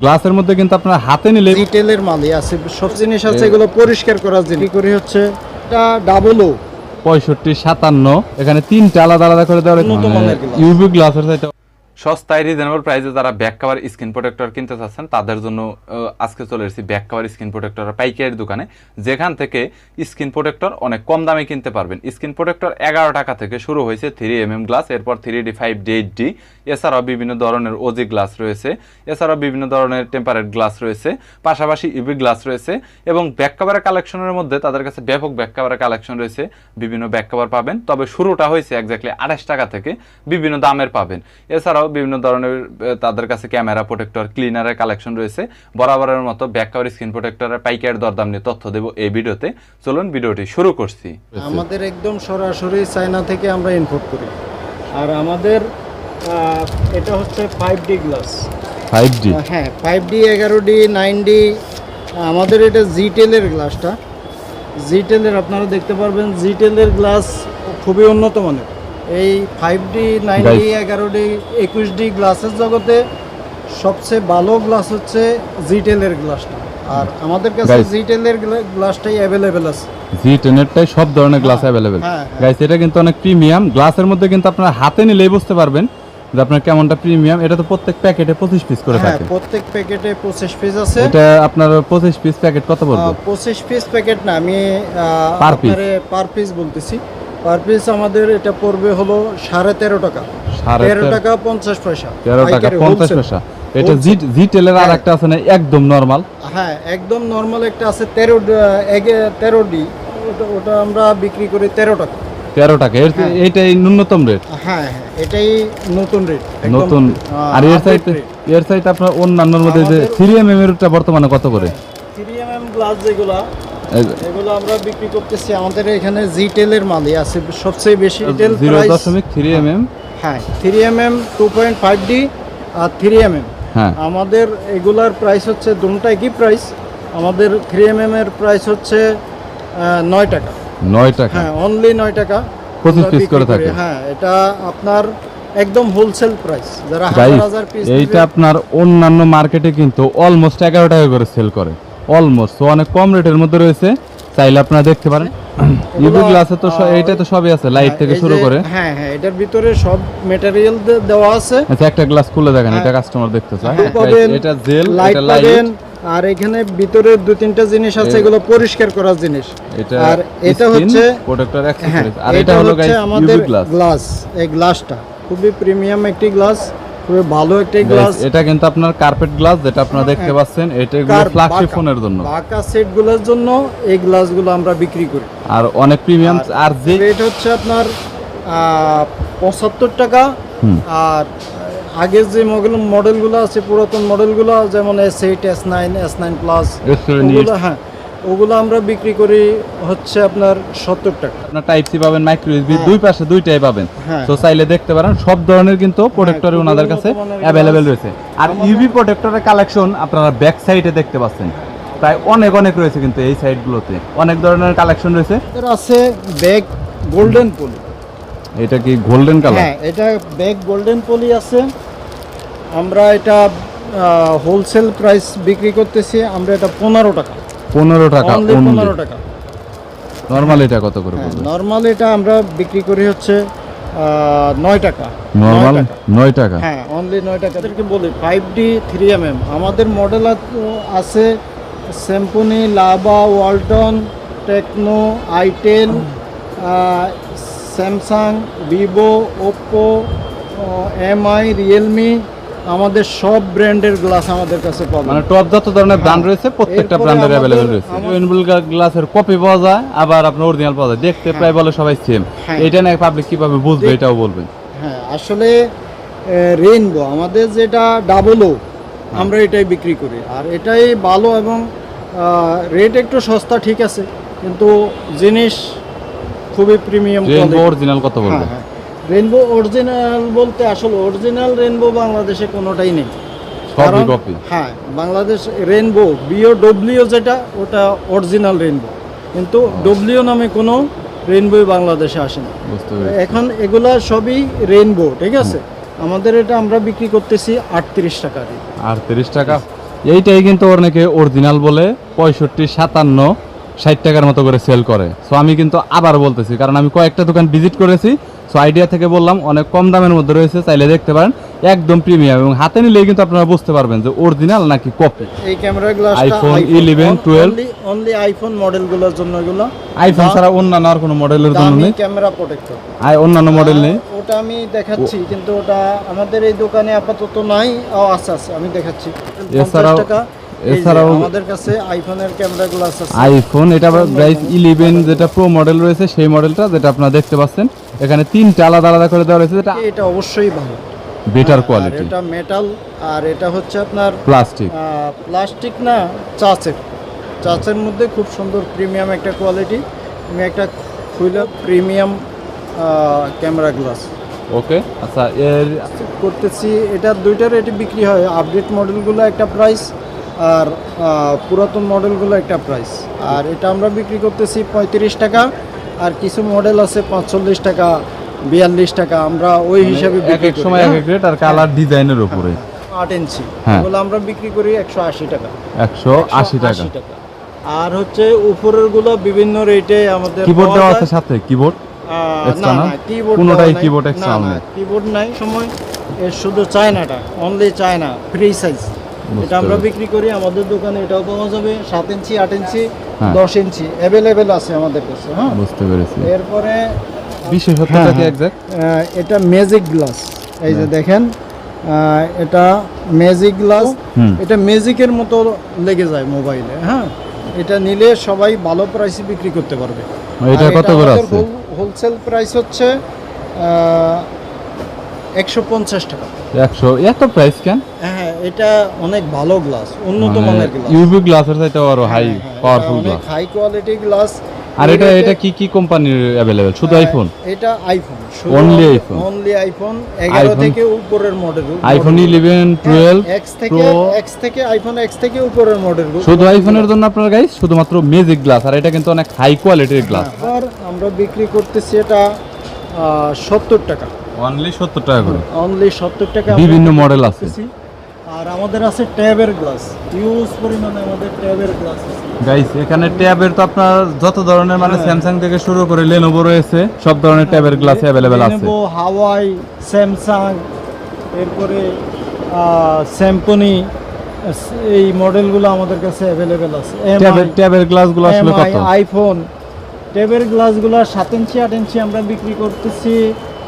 গ্লাসের মধ্যে কিন্তু আপনার হাতে নিলে রিটেলের মালই আছে। সব জিনিস আছে এগুলো পরিষ্কার করার জিনিস করে করি হচ্ছে এটা ডাবল ও পঁয়ষট্টি সাতান্ন। এখানে তিনটা আলাদা আলাদা করে দেওয়া ইউবি গ্লাসের glass। সস্তায় রিজনেবল প্রাইসে যারা ব্যাক কাভার স্ক্রিন প্রোটেক্টর কিনতে চাচ্ছেন, তাদের জন্য আজকে চলে এসেছি ব্যাক কাভার স্ক্রিন প্রোটেক্টর পাইকারি দোকানে। যেখান থেকে স্ক্রিন প্রোটেক্টর অনেক কম দামে কিনতে পারবেন। স্ক্রিন প্রোটেক্টর এগারো টাকা থেকে শুরু হয়েছে থ্রি এম এম গ্লাস এরপর three D five D eight D এছাড়াও বিভিন্ন ধরনের ওজি গ্লাস রয়েছে, এছাড়াও বিভিন্ন ধরনের টেম্পারেট গ্লাস রয়েছে, পাশাপাশি ইভি গ্লাস রয়েছে এবং ব্যাক কাভারের কালেকশনের মধ্যে তাদের কাছে ব্যাপক ব্যাক কাভারের কালেকশন রয়েছে। বিভিন্ন ব্যাক কাভার পাবেন, তবে শুরুটা হয়েছে একজাক্টলি আঠাশ টাকা থেকে বিভিন্ন দামের পাবেন। এছাড়াও বিভিন্ন ধরনের তাদের কাছে ক্যামেরা প্রোটেক্টর ক্লিনারের কালেকশন রয়েছে। বরাবরের মতো ব্যাক কাভার স্ক্রিন প্রোটেক্টরের পাইকারি দরদাম নিয়ে তথ্য দেবো এই ভিডিওতে। চলুন ভিডিওটি শুরু করছি। আমাদের একদম সরাসরি চায়না থেকে আমরা ইম্পোর্ট করি। আর আমাদের এটা হচ্ছে five D glass five G হ্যাঁ ফাইভ ডি এগারো ডি নাইন ডি আমাদের এটা জি টেলের গ্লাসটা জি টেলের আপনারা দেখতে পারবেন জিটেলের গ্লাস খুবই উন্নত মানের। এই ফাইভ ডি নাইন ডি এগারো ডি একুশ ডি গ্লাসের জগতে সবচেয়ে ভালো গ্লাস হচ্ছে জি টেলের গ্লাসটা আর আমাদের কাছে জিটেলের গ্লাসটাই অ্যাভেলেবেল আছে। জি টেনেরটাই সব ধরনের গ্লাস অ্যাভেলেবেল। গাইস এটা কিন্তু অনেক প্রিমিয়াম গ্লাসের মধ্যে কিন্তু আপনার হাতে নিলেই বুঝতে পারবেন যে আপনার কেমনটা প্রিমিয়াম এটা তো প্রত্যেক প্যাকেটে পঁচিশ পিস করে হ্যাঁ থাকে। প্রত্যেক প্যাকেটে পঁচিশ পিস আছে। এটা আপনার পঁচিশ পিস প্যাকেট কত পড়বে? পঁচিশ পিস প্যাকেট না আমি piece? পার পিস বলতেছি। পার পিস আমাদের এটা পড়বে হলো সাড়ে তেরো টাকা। তেরো টাকা পঞ্চাশ পয়সা। তেরো টাকা পঞ্চাশ। পয়সা। এটা জি জি টেলের আর হ্যাঁ। একটা আছে না একদম নর্মাল হ্যাঁ একদম নর্মাল একটা আছে তেরো তেরো ডি। ওটা আমরা বিক্রি করি তেরো টাকা। তেরো টাকা। এর হ্যাঁ। এইটাই ন্যূনতম রেট হ্যাঁ হ্যাঁ এটাই নতুন রেট নতুন। আর এর সাইড এর সাইড আপনার অন্যান্যর মধ্যে যে থ্রি এম এম এরটা বর্তমানে কত করে? থ্রি এম এম গ্লাস যেগুলা এগুলো আমরা বিক্রি করতেছি। আমাদের এখানে মালই আছে। সবচেয়ে বেশি টেল জিরো প্রাইস দশমিক থ্রি এম এম হ্যাঁ three M M two point five D আর থ্রি এম এম হ্যাঁ। আমাদের এগুলার প্রাইস হচ্ছে দুটাই কি প্রাইস আমাদের থ্রি এম এম এর প্রাইস হচ্ছে আহ, নয় টাকা। নয় টাকা। হ্যাঁ অনলি নয় টাকা। 25 আমরা piece বিক্রি করে থাকে। হ্যাঁ এটা আপনার একদম হোলসেল প্রাইস যারা গাইস হাজার হাজার পিস এইটা আপনার অন্যান্য মার্কেটে কিন্তু অলমোস্ট এগারো টাকা করে সেল করে। অলমোস্ট অনেক কম রেটের মধ্যে রয়েছে। চাইলে আপনারা দেখতে পারেন। ইউভি গ্লাসে তো এইটা তো সবই আছে লাইট থেকে শুরু করে। হ্যাঁ হ্যাঁ এটার ভিতরে সব মেটেরিয়াল দেওয়া আছে। আচ্ছা একটা গ্লাস খুলে দেখেন এটা কাস্টমার দেখতে চায় হ্যাঁ, Guys, পাবেন, এটা জেল এটা লাইট আর এখানে ভিতরে দু তিনটা জিনিস আছে এগুলো পরিষ্কার করার জিনিস। এটা আর এটা হচ্ছে প্রোটেক্টর হ্যাঁ অ্যাক্সেসরিজ আর এটা এটা হলো গাইস আমাদের গ্লাস গ্লাস এই গ্লাসটা খুবই প্রিমিয়াম একটি গ্লাস খুবই ভালো একটি গ্লাস এটা কিন্তু আপনার কার্পেট গ্লাস যেটা আপনারা দেখতে পাচ্ছেন। এটা এগুলো ফ্ল্যাগশিপ ফোনের জন্য। বাঁকা সেটগুলোর জন্য এই গ্লাসগুলো আমরা বিক্রি করি। আর অনেক প্রিমিয়াম আর যে রেট হচ্ছে আপনার পঁচাত্তর টাকা। আর আগের যে মডেল মডেলগুলো আছে পুরাতন মডেলগুলো যেমন S eight S nine S nine plus হ্যাঁ। ওগুলো আমরা বিক্রি করি হচ্ছে আপনার সত্তর টাকা। আপনার টাইপ সি পাবেন মাইক্রো ইউএসবি হ্যাঁ। দুই পাশে দুইটাই পাবেন। হ্যাঁ। তো চাইলে দেখতে পারেন সব ধরনের কিন্তু প্রোটেক্টর ওনাদের কাছে অ্যাভেলেবেল রয়েছে। আর ইউভি প্রোটেক্টরের কালেকশন আপনারা ব্যাক সাইডে দেখতে পাচ্ছেন। প্রায় অনেক অনেক রয়েছে কিন্তু এই সাইডগুলোতে অনেক ধরনের কালেকশন রয়েছে। এর আছে ব্যাগ গোল্ডেন পলি এটা কি গোল্ডেন কালার হ্যাঁ এটা ব্যাগ গোল্ডেন পলি আছে। আমরা এটা হোলসেল প্রাইস বিক্রি করতেছি আমরা এটা পনেরো টাকা। পনেরো টাকা পনেরো টাকা। নর্মাল এটা কত করে হ্যাঁ পড়বে? নর্মাল এটা আমরা বিক্রি করি হচ্ছে নয় টাকা। নর্মাল নয় টাকা। হ্যাঁ অনলি নয় টাকা। তাদেরকে বলি five D three M M আমাদের মডেল আছে Symphony Lava Walton Tecno itel Samsung Vivo Oppo Mi Realme আমাদের সব ব্র্যান্ডের গ্লাস আমাদের কাছে পাবেন। মানে টপ যত ধরনের ব্র্যান্ড হ্যাঁ। রয়েছে প্রত্যেকটা ব্র্যান্ডের অ্যাভেলেবেল রয়েছে। ইউনিবল গ্লাসের কপি পাওয়া যায় আবার আপনার অরিজিনাল পাওয়া যায়। দেখতে প্রায় বলে সবাই সেম হ্যাঁ। এটা না পাবলিক কীভাবে বুঝবে এটাও বলবেন। হ্যাঁ আসলে রেইনবো আমাদের যেটা ডাবল ও আমরা এটাই বিক্রি করি। আর এটাই ভালো এবং রেট একটু সস্তা ঠিক আছে কিন্তু জিনিস খুবই প্রিমিয়াম অরিজিনাল কত বলবে? রেইনবো অরিজিনাল বলতে আসলে অরিজিনাল রেনবো বাংলাদেশে কোনোটাই নেই। কারণ- হ্যাঁ বাংলাদেশ রেইনবো বিও ডব্লিউ যেটা ওটা অরিজিনাল রেনবো কিন্তু ডব্লিউ নামে কোনো রেইনবো বাংলাদেশে আসে না। এখন এগুলা সবই রেইনবো ঠিক আছে? আমাদের এটা আমরা বিক্রি করতেছি আটত্রিশ টাকা আটত্রিশ টাকা। এইটাই কিন্তু অনেকে অরিজিনাল বলে পঁয়ষট্টি সাতান্ন ষাট টাকার মতো করে সেল করে। সো আমি কিন্তু আবার বলতেছি কারণ আমি কয়েকটা দোকান ভিজিট করেছি সো আইডিয়া থেকে বললাম অনেক কম দামের মধ্যে রয়েছে চাইলে দেখতে পারেন একদম প্রিমিয়াম এবং হাতে নিলেই কিন্তু আপনারা বুঝতে পারবেন যে অরিজিনাল নাকি কপি এই ক্যামেরা গ্লাসটা iPhone 11, 12 অনলি আইফোন মডেলগুলোর জন্য এগুলো। আইফোন ছাড়া অন্যান্য আর কোনো মডেলের জন্য নেই। ক্যামেরা প্রোটেক্টর আর অন্যান্য মডেল নেই। ওটা আমি দেখাচ্ছি কিন্তু ওটা আমাদের এই দোকানে আপাতত নাই। ও আচ্ছা আছে আমি দেখাচ্ছি। এছাড়াও- 50 টাকা এছাড়াও- আমাদের কাছে আইফোনের ক্যামেরা গ্লাস আছে। আইফোন এটা প্রাইস ইলেভেন যেটা প্রো মডেল রয়েছে সেই মডেলটা যেটা আপনারা দেখতে পাচ্ছেন। এখানে তিনটা আলাদা আলাদা করে দেওয়া রয়েছে এটা অবশ্যই ভালো। বেটার কোয়ালিটি এটা মেটাল আর এটা হচ্ছে আপনার প্লাস্টিক প্লাস্টিক না চাচের। চাচের মধ্যে খুব সুন্দর প্রিমিয়াম একটা কোয়ালিটি আমি একটা খুলে প্রিমিয়াম ক্যামেরা গ্লাস ওকে আচ্ছা এর করতেছি এটা দুইটার এটি বিক্রি হয়। আপডেট মডেলগুলো একটা প্রাইস আর পুরাতন মডেলগুলো একটা প্রাইস আর এটা আমরা বিক্রি করতেছি পঁয়ত্রিশ টাকা। আর কিছু মডেল আছে পাঁচচল্লিশ টাকা বিয়াল্লিশ টাকা আমরা ওই হিসাবে মানে এক এক সময় এক? এক রেট আর কালার ডিজাইনের উপরে। আট ইঞ্চি হ্যাঁ। আমরা বিক্রি করি একশো আশি টাকা। একশো আশি টাকা। আর হচ্ছে উপরেরগুলো বিভিন্ন রেটে আমাদের কিবোর্ড দেওয়া আছে সাথে? কিবোর্ড না না? কিবোর্ড কোনোটাই নাই। keyboard না, কিবোর্ড নাই। সময়। এর শুধু চায়নাটা অনলি চায়না ফ্রি সাইজ এটা আমরা বিক্রি করি আমাদের দোকানে এটাও পাওয়া যাবে সাত ইঞ্চি আট ইঞ্চি হ্যাঁ। দশ ইঞ্চি অ্যাভেলেবেল আছে আমাদের কাছে হ্যাঁ। বুঝতে পেরেছি। এরপরে বিশেষত্বটা হ্যাঁ, কি হ্যাঁ। একজ্যাক্ট এটা ম্যাজিক গ্লাস এই যে। দেখেন এটা ম্যাজিক গ্লাস এটা ম্যাজিকের মতো লেগে যায় মোবাইলে হ্যাঁ। এটা নিলে সবাই ভালো প্রাইসে বিক্রি করতে পারবে। এটা কত করে আছে? হোল- হোলসেল প্রাইস হচ্ছে একশো পঞ্চাশ টাকা। একশো এত প্রাইস কেন? হ্যাঁ এটা অনেক ভালো গ্লাস উন্নত মানে মানের গ্লাস। ইউভি গ্লাসের চাইতে আরও high powerful glass high quality glass আর এটা এটা কি কি কোম্পানির অ্যাভেলেবেল শুধু আইফোন এটা iPhone only iPhone only iPhone এগারো iPhone- থেকে উপরের model iPhone eleven twelve X থেকে এক্স থেকে আইফোন এক্স থেকে উপরের মডেল শুধু আইফোনের জন্য আপনার গাইস শুধুমাত্র ম্যাজিক গ্লাস আর এটা কিন্তু অনেক হাই কোয়ালিটির গ্লাস আর আমরা বিক্রি করতেছি এটা সত্তর টাকা। অনলি সত্তর টাকা করে। অনলি সত্তর টাকা বিভিন্ন মডেল আছে। আর আমাদের আছে ট্যাবের গ্লাস। ইউজ পরিমাণে আমাদের ট্যাবের গ্লাস গাইস এখানে ট্যাবের তো আপনার যত ধরনের মানে স্যামসাং থেকে শুরু করে লেনোভো রয়েছে সব ধরনের ট্যাবের গ্লাস অ্যাভেলেবেল আছে। Lenovo, হাওয়াই স্যামসাং এরপরে স্যাম্পনি এই মডেলগুলো আমাদের কাছে অ্যাভেলেবেল আছে। ট্যাবের ট্যাবের গ্লাসগুলো আসলে কত? আইফোন ট্যাবের গ্লাসগুলো সাত ইঞ্চি আট ইঞ্চি আমরা বিক্রি করতেছি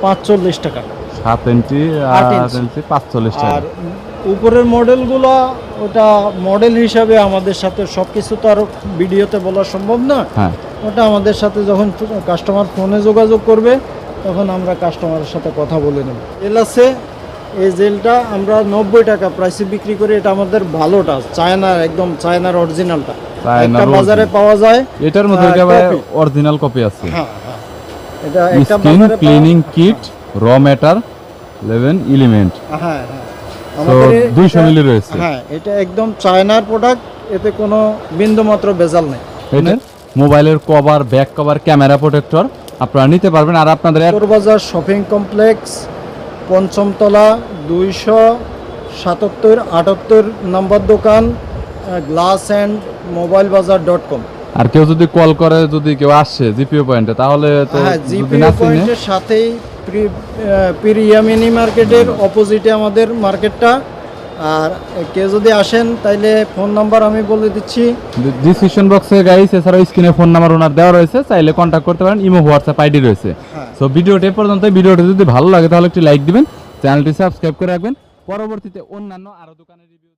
পাঁচচল্লিশ টাকা। সাত ইঞ্চি আট আট ইঞ্চি। ইঞ্চি পাঁচচল্লিশ আর টাকা উপরের মডেলগুলো ওটা মডেল হিসাবে আমাদের সাথে সব কিছু তো আর ভিডিওতে বলা সম্ভব না। হ্যাঁ। ওটা আমাদের সাথে যখন কাস্টমার ফোনে যোগাযোগ করবে তখন আমরা কাস্টমারের সাথে কথা বলে নেব। জেল আছে এই জেলটা আমরা নব্বই টাকা প্রাইসে বিক্রি করি এটা আমাদের ভালোটা চায়নার একদম চায়নার অরিজিনালটা একটা বাজারে পাওয়া যায় এটার মধ্যে। অরিজিনাল কপি আছে। হ্যাঁ হ্যাঁ। এটা একটা বাজারে ক্লিনিং কিট র ম্যাটার লেভেন এলিমেন্ট হ্যাঁ হ্যাঁ। আমাদের মিলি রয়েছে। হ্যাঁ এটা একদম চায়নার প্রোডাক্ট এতে কোনো বিন্দু মাত্র বেজাল নেই এটার মোবাইলের cover back cover camera protector আপনারা নিতে পারবেন। আর আপনাদের বাজার শপিং কমপ্লেক্স পঞ্চমতলা দুইশো সাতাত্তর আটাত্তর নম্বর দোকান glass and mobile Bazar dot com আর কেউ যদি কল করে যদি কেউ আসে জিপিও পয়েন্টে তাহলে তো হ্যাঁ যদি জিপি না চিনে পয়েন্টের সাথেই প্রি- আহ, মার্কেটের অপোজিটে আমাদের মার্কেটটা। আর কেউ যদি আসেন তাইলে ফোন নাম্বার আমি বলে দিচ্ছি। ডিসক্রিপশন বক্সে গাইস এছাড়াও স্ক্রিনে ফোন নাম্বার ওনার দেওয়া রয়েছে চাইলে কন্ট্যাক্ট করতে পারেন ইমো হোয়াটসঅ্যাপ আইডি রয়েছে। হ্যাঁ। সো ভিডিওটি এ পর্যন্ত ভিডিওটি যদি ভালো লাগে তাহলে একটি লাইক দিবেন চ্যানেলটি সাবস্ক্রাইব করে রাখবেন। পরবর্তীতে অন্যান্য আরও দোকানের রিভিউ